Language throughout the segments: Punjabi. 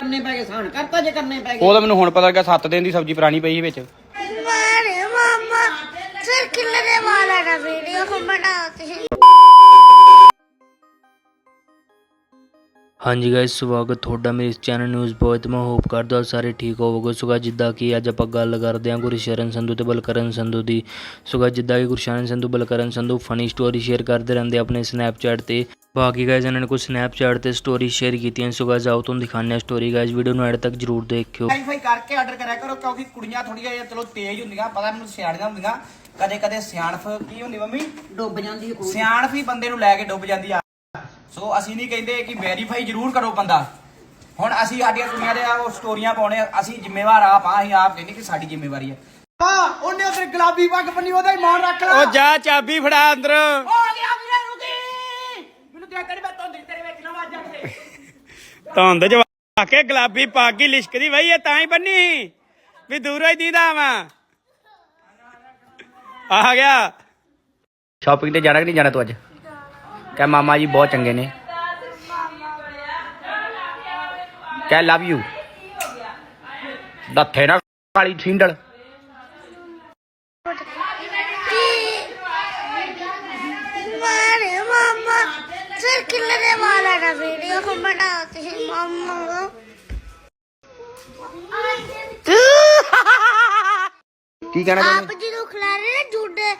ਕਰਨੇ ਪੈ ਗਏ ਸਾਨ ਕਰਤਾ ਜੇ ਕਰਨੇ ਪੈ ਗਏ। ਉਹ ਮੈਨੂੰ ਹੁਣ ਪਤਾ ਲੱਗਾ ਹਾਂਜੀ ਗਾਇਸ ਸਵਾਗਤ ਤੁਹਾਡਾ ਮੇਰੇ ਇਸ ਚੈਨਲ ਨਿਊਜ਼ ਬੋਇਤ ਮੈਂ ਹੋਪ ਕਰਦਾ ਸਾਰੇ ਠੀਕ ਹੋਵੋਗੇ। ਸੁਗਾ ਜਿੱਦਾਂ ਕਿ ਅੱਜ ਆਪਾਂ ਗੱਲ ਕਰਦੇ ਹਾਂ ਗੁਰੂ ਸ਼ਰਨ ਸੰਧੂ ਤੇ ਬਲਕਰਨ ਸੰਧੂ ਦੀ। ਸੁਗਾ ਜਿੱਦਾਂ ਕਿ Gursharan Sandhu Balkaran Sandhu funny story share ਕਰਦੇ ਰਹਿੰਦੇ ਆਪਣੇ ਸਨੈਪਚੈਟ ਤੇ। ਬਾਕੀ ਗਾਇਸ ਇਹਨਾਂ ਨੇ ਕੁਝ ਸਨੈਪਚੈਟ ਤੇ ਸਟੋਰੀ ਸ਼ੇਅਰ ਕੀਤੀਆਂ ਸੋ guys, ਆਓ ਤੁਹਾਨੂੰ ਦਿਖਾਉਂਦੇ ਹਾਂ ਸਟੋਰੀ ਗਾਇਸ ਵੀਡੀਓ ਨੂੰ ਐਡ ਤੱਕ ਜਰੂਰ ਦੇਖਿਓ। ਵਾਈਫਾਈ ਕਰਕੇ ਆਰਡਰ ਕਰਿਆ ਕਰੋ ਕਿਉਂਕਿ ਕੁੜੀਆਂ ਥੋੜੀਆਂ ਜਿਹਾ ਚਲੋ ਤੇਜ਼ ਹੁੰਦੀਆਂ ਪਤਾ ਮੈਨੂੰ ਸਿਆਣੀਆਂ ਹੁੰਦੀਆਂ। ਕਦੇ ਕਦੇ ਸਿਆਣਫ ਕੀ ਹੁੰਦੀ ਮੰਮੀ? ਡੁੱਬ ਜਾਂਦੀ ਹੈ ਕੋਈ। ਸਿਆਣਫ ਹੀ ਬੰਦੇ ਨੂੰ ਲੈ ਕੇ ਡੁੱਬ ਜਾਂਦੀ ਆ। ਸੋ ਅਸੀਂ ਨਹੀਂ ਕਹਿੰਦੇ ਕਿ ਵੈਰੀਫਾਈ ਜ਼ਰੂਰ ਕਰੋ ਬੰਦਾ। ਹੁਣ ਅਸੀਂ ਸਾਡੀਆਂ ਕੁੜੀਆਂ ਦੇ ਆ ਉਹ ਸਟੋਰੀਆਂ ਪਾਉਣੇ ਅਸੀਂ ਜ਼ਿੰਮੇਵਾਰ ਆਪ ਆ ਅਸੀਂ ਆਪ ਕਹਿੰਦੇ ਕਿ ਸਾਡੀ ਜ਼ਿੰਮੇਵਾਰੀ ਹੈ ਉਹਨੇ ਉਧਰ ਗੁਲਾਬੀ ਪੱਗ ਬੰਨੀ ਉਹਦਾ ਹੀ ਮਾਨ ਰੱਖ ਲਾ। ਉਹ ਜਾ ਚਾਬੀ ਫੜਾ ਅੰਦਰ। ਹੋ ਗਿਆ ਮੈਨੂੰ ਦੇਖ ਕੇ ਮੈਂ ਤੋਂਦੀ ਤੇਰੇ ਵਿੱਚ ਨਾ ਵੱਜ ਜਾਵੇ? ਧੁੰਦ ਚ ਆ ਕੇ ਗੁਲਾਬੀ ਪੱਗ ਲਿਸ਼ਕਦੀ ਬਈ ਇਹ ਤਾਂ ਹੀ ਬੰਨੀ ਵੀ ਦੂਰੋਂ ਹੀ ਦੀਦਾ ਵਾ। ਆ ਗਿਆ। ਸ਼ਾਪਿੰਗ ਤੇ ਜਾਣਾ ਕਿ ਨਹੀਂ ਜਾਣਾ ਤੂੰ ਅੱਜ? ਕਹਿ ਮਾਮਾ ਜੀ ਬਹੁਤ ਚੰਗੇ ਨੇ। ਕਹਿ ਲਵ ਯੂ ਦੱਥੇ ਨਾ ਕਾਲੀ ਛਿੰਡਲ। ਮੇਰਾ ਵੀਡੀਓ ਕੋ ਬਣਾ ਕੇ ਮੰਮਾ ਕੀ ਕਹਿਣਾ ਆਪ ਚਾਹੁੰਦੇ ਜਦੋਂ ਖਿਲਾਰੇ ਨਾ ਜੁੰਡੇ।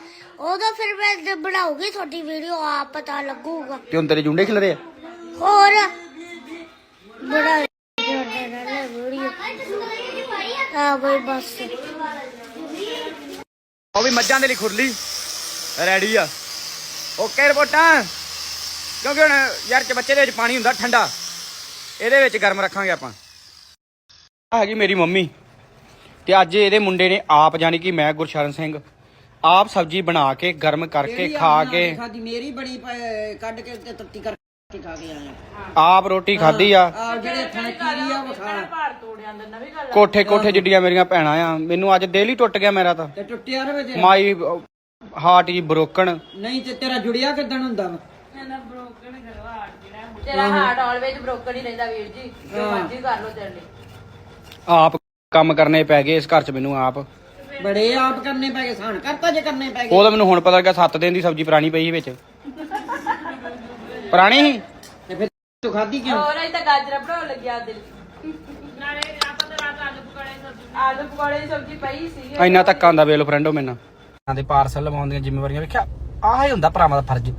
ਉਦੋਂ ਫਿਰ ਮੈਂ ਬਣਾਉਗੀ ਤੁਹਾਡੀ ਵੀਡੀਓ ਆਪ ਪਤਾ ਲੱਗੂਗਾ। ਤੇ ਹੁਣ ਜੁੰਡੇ ਖਿਲਰੇ ਆ? ਹੋਰ? ਬੜਾ ਜੋੜੇ ਨਾਲ ਵੀਡੀਓ। ਆ ਬਈ ਬਸ। ਉਹ ਵੀ ਮੱਝਾਂ ਦੇ ਲਈ ਖੁਰਲੀ। ਰੈਡੀ ਆ। ਓਕੇ ਰਿਪੋਰਟਾਂ। ਕਿਉਂਕਿ ਹੁਣ ਯਾਰ ਚ ਬੱਚੇ ਦੇ ਵਿੱਚ ਪਾਣੀ ਹੁੰਦਾ ਠੰਡਾ ਇਹਦੇ ਵਿੱਚ ਗਰਮ ਰੱਖਾਂਗੇ ਆਪਾਂ। ਆ ਹੈਗੀ ਮੇਰੀ ਮੰਮੀ ਤੇ ਅੱਜ ਇਹਦੇ ਮੁੰਡੇ ਨੇ ਆਪ ਜਾਨੀ ਕਿ ਮੈਂ ਗੁਰਸ਼ਰਨ ਸਿੰਘ ਆਪ ਸਬਜ਼ੀ ਬਣਾ ਕੇ ਗਰਮ ਕਰਕੇ ਖਾ ਕੇ ਖਾਦੀ ਮੇਰੀ ਬੜੀ ਪ- ਕੱਢ ਕੇ ਤੇ ਤੱਤੀ ਕਰਕੇ ਖਾ ਕੇ ਆਏ ਆਪ ਰੋਟੀ ਖਾਧੀ ਆ। ਕੋਠੇ ਕੋਠੇ ਜਿੱਡੀਆਂ ਮੇਰੀਆਂ ਭੈਣਾਂ ਆ ਮੈਨੂੰ ਅੱਜ ਦਿਲ ਹੀ ਟੁੱਟ ਗਿਆ ਮੇਰਾ ਤਾਂ। ਤੇ ਟੁੱਟਿਆ ਰਵੇ ਮਾਈ ਹਾਰਟ ਜੀ ਬ੍ਰੋਕਨ ਨਹੀਂ ਤੇ ਤੇਰਾ ਜੁੜਿਆ ਕਿਦਾਂ ਹੁੰਦਾ ਵਾ? ਤੇਰਾ ਹਾਰਟ ਆਲਵੇਜ਼ ਬ੍ਰੋਕਨ ਹੀ ਰਹਿੰਦਾ ਵੀਰ ਜੀ ਜੋ ਮਰਜ਼ੀ ਕਰ ਲੋ ਤੇਰੇ ਲਈ। ਆਪ ਕੰਮ ਕਰਨੇ ਪੈ ਗਏ ਇਸ ਘਰ 'ਚ ਮੈਨੂੰ ਆਪ। ਬੜੇ ਆਪ ਕਰਨੇ ਪੈ ਗਏ ਸਾਨ ਕਰਤਾ ਜੇ ਕਰਨੇ ਪੈ ਗਏ। ਉਹ ਤਾਂ ਮੈਨੂੰ ਹੁਣ ਪਤਾ ਲੱਗਾ 7 ਦਿਨ ਦੀ ਸਬਜ਼ੀ ਪੁਰਾਣੀ ਪਈ ਸੀ ਵਿੱਚ। ਪੁਰਾਣੀ ਸੀ? ਤੇ ਫਿਰ ਤੂੰ ਖਾਦੀ ਕਿਉਂ? ਹੋਰ ਅਸੀਂ ਤਾਂ ਗਾਜਰਾਂ ਬਣਾਉਣ ਲੱਗਿਆ ਦਿਲ ਨਾਲੇ ਆਪਾਂ ਤਾਂ ਰਾਤ ਆਲੂ ਪਕੌੜੇ ਸਬਜ਼ੀ ਆਲੂ ਪਕੌੜੇ ਦੀ ਸਬਜ਼ੀ ਪਈ ਸੀ। ਇੰਨਾ ਧੱਕਾ ਹੁੰਦਾ ਵੇਲੋ ਫਰੈਂਡੋ ਮੈਨਾਂ ਦੇ ਪਾਰਸਲ ਲਵਾਉਣ ਦੀਆਂ ਜ਼ਿੰਮੇਵਾਰੀਆਂ ਵੇਖਿਆ? ਆਹ ਹੀ ਹੁੰਦਾ ਭਰਾਵਾਂ ਦਾ ਫਰਜ਼।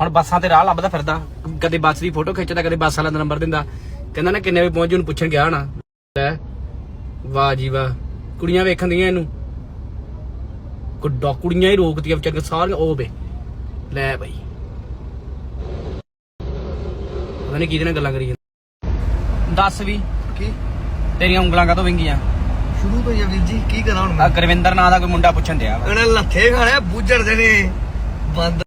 ਹੁਣ ਬੱਸਾਂ ਤੇ ਰਾਹ ਲੱਭਦਾ ਫਿਰਦਾ। ਕਦੇ ਬੱਸ ਦੀ ਫੋਟੋ ਖਿੱਚਦਾ ਕਦੇ ਬੱਸ ਵਾਲਾ ਦਾ ਨੰਬਰ ਦਿੰਦਾ। ਕਹਿੰਦਾ ਨਾ ਕਿੰਨੇ ਵਜੇ ਪਹੁੰਚੂ ਨੂੰ ਪੁੱਛਣ ਗਿਆ ਹਣਾ। ਲੈ ਵਾਹ ਜੀ ਵਾਹ ਕੁੜੀਆਂ ਵੇਖਣ ਦੀਆਂ ਇਹਨੂੰ। ਕੁੱਡਾ ਕੁੜੀਆਂ ਹੀ ਰੋਕਦੀਆਂ ਵਿਚਾਰੀਆਂ ਸਾਰੀਆਂ ਉਹ ਵੇ। ਲੈ ਬਈ। ਪਤਾ ਨਹੀਂ ਕਿਹਦੇ ਨਾਲ ਗੱਲਾਂ ਕਰੀ ਜਾਂਦਾ। ਦੱਸ ਵੀ। ਕੀ? ਤੇਰੀਆਂ ਉਂਗਲਾਂ ਕਾਹਤੋਂ ਵਿੰਗੀਆਂ? ਸ਼ੁਰੂ ਤੋਂ ਆ ਵੀਰ ਜੀ ਕੀ ਕਰਾਂ ਹੁਣ ਆ ਮੈਂ ਗੁਰਵਿੰਦਰ ਨਾਂ ਦਾ ਕੋਈ ਮੁੰਡਾ ਪੁੱਛਣ ਦਿਆ ਵਾ। ਇਹਨੇ ਲੱਥੇ ਖਾਣੇ ਬੁੱਝੜ ਦੇਣੇ ਬਾਂਦਰ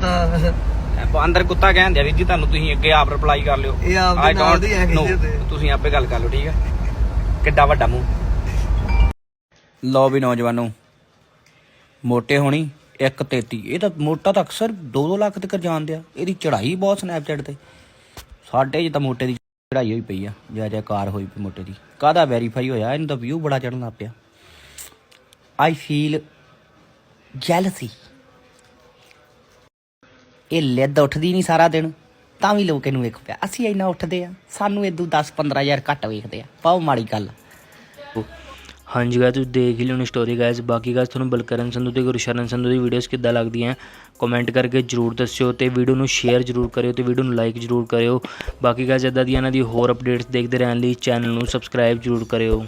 ਕੁੱਤਾ ਅੰਦਰ ਕੁੱਤਾ ਕਹਿੰਦੇ ਆ ਵੀ ਜੀ ਤੁਹਾਨੂੰ ਤੁਸੀਂ ਅੱਗੇ ਆਪ ਰਿਪਲਾਈ ਕਰ ਲਿਓ। ਇਹ ਨਾਲ don't ਦੀ. ਖਿੱਚਦੇ ਤੇ। ਤੁਸੀਂ ਆਪੇ ਗੱਲ ਕਰ ਲਓ ਠੀਕ ਹੈ ਕਿੱਡਾ ਵੱਡਾ ਮੂੰਹ। ਲਓ ਵੀ ਨੌਜਵਾਨੋ ਮੋਟੇ ਹੋਣੀ 133 ਇਹ ਤਾਂ ਮੋਟਾ ਤਾਂ ਅਕਸਰ 2-2 ਲੱਖ ਤੱਕ ਜਾਂਦੇ ਆ ਇਹਦੀ ਚੜ੍ਹਾਈ ਬਹੁਤ ਸਨੈਪਚੈਟ ਤੇ। ਸਾਡੇ ਜੀ ਤਾਂ ਮੋਟੇ ਦੀ ਚੜ੍ਹਾਈ ਹੋਈ ਪਈ ਆ। ਜੈ ਜੈਕਾਰ ਹੋਈ ਪਈ ਮੋਟੇ ਦੀ। ਕਾਹਦਾ ਵੈਰੀਫਾਈ ਹੋਇਆ? ਇਹਨੂੰ ਤਾਂ ਵਿਊ ਬੜਾ ਚੜਨ ਲੱਗ ਪਿਆ। ਆਈ ਫੀਲ ਜੈਲਸੀ ਇਹ ਲਿੱਦ ਉੱਠਦੀ ਨਹੀਂ ਸਾਰਾ ਦਿਨ। ਤਾਂ ਵੀ ਲੋਕ ਇਹਨੂੰ ਵੇਖ ਪਿਆ। ਅਸੀਂ ਇੰਨਾ ਉੱਠਦੇ ਆ। ਸਾਨੂੰ ਇਦੋਂ 10 15000 ਘੱਟ ਵੇਖਦੇ ਆ। ਬਹੁਤ ਮਾੜੀ ਗੱਲ। ਹਾਂਜੀ ਗਾਇਸ ਤੁਸੀਂ ਦੇਖ ਹੀ ਲਿਓ ਸਟੋਰੀ ਗਾਇਸ ਬਾਕੀ ਗਾਇਸ ਤੁਹਾਨੂੰ ਬਲਕਰਨ ਸੰਧੂ ਤੇ ਗੁਰਸ਼ਰਨ ਸੰਧੂ ਦੀ ਵੀਡੀਓਜ਼ ਕਿੱਦਾਂ ਲੱਗਦੀਆਂ? ਕਮੈਂਟ ਕਰਕੇ ਜਰੂਰ ਦੱਸਿਓ ਤੇ ਵੀਡੀਓ ਨੂੰ ਸ਼ੇਅਰ ਜਰੂਰ ਕਰਿਓ ਤੇ ਵੀਡੀਓ ਨੂੰ ਲਾਈਕ ਜਰੂਰ ਕਰਿਓ। ਬਾਕੀ ਗਾਇਸ ਇਦਾਂ ਦੀਆਂ ਇਹਨਾਂ ਦੀ ਹੋਰ ਅਪਡੇਟਸ ਦੇਖਦੇ ਰਹਿਣ ਲਈ ਚੈਨਲ ਨੂੰ ਸਬਸਕ੍ਰਾਈਬ ਜਰੂਰ ਕਰਿਓ।